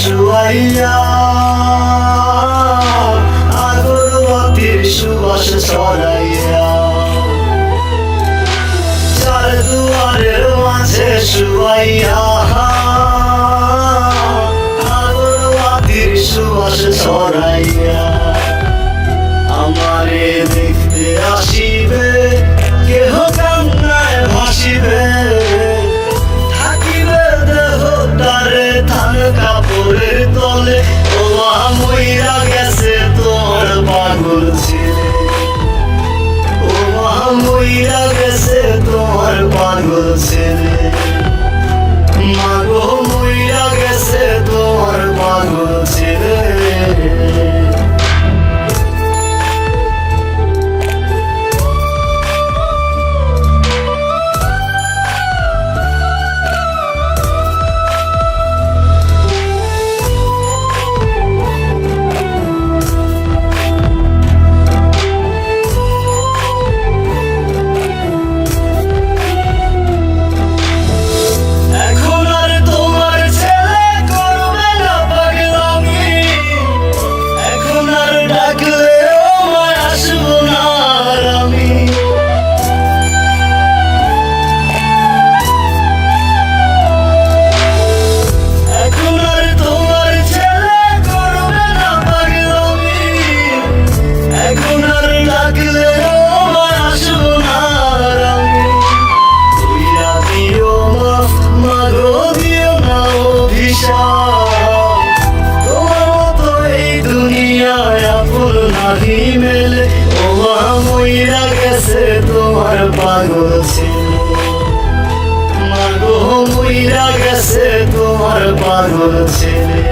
শুয়াইয়া আগরবাতির সুবাস ছড়াইয়া। চার দুয়ারের মাঝে শুয়াইয়া আগরবাতির সুবাস ছড়াইয়া। গেছে তোমার পাগল ছিল মাগো মুইরা গেছে তোমার পাগল ছেলে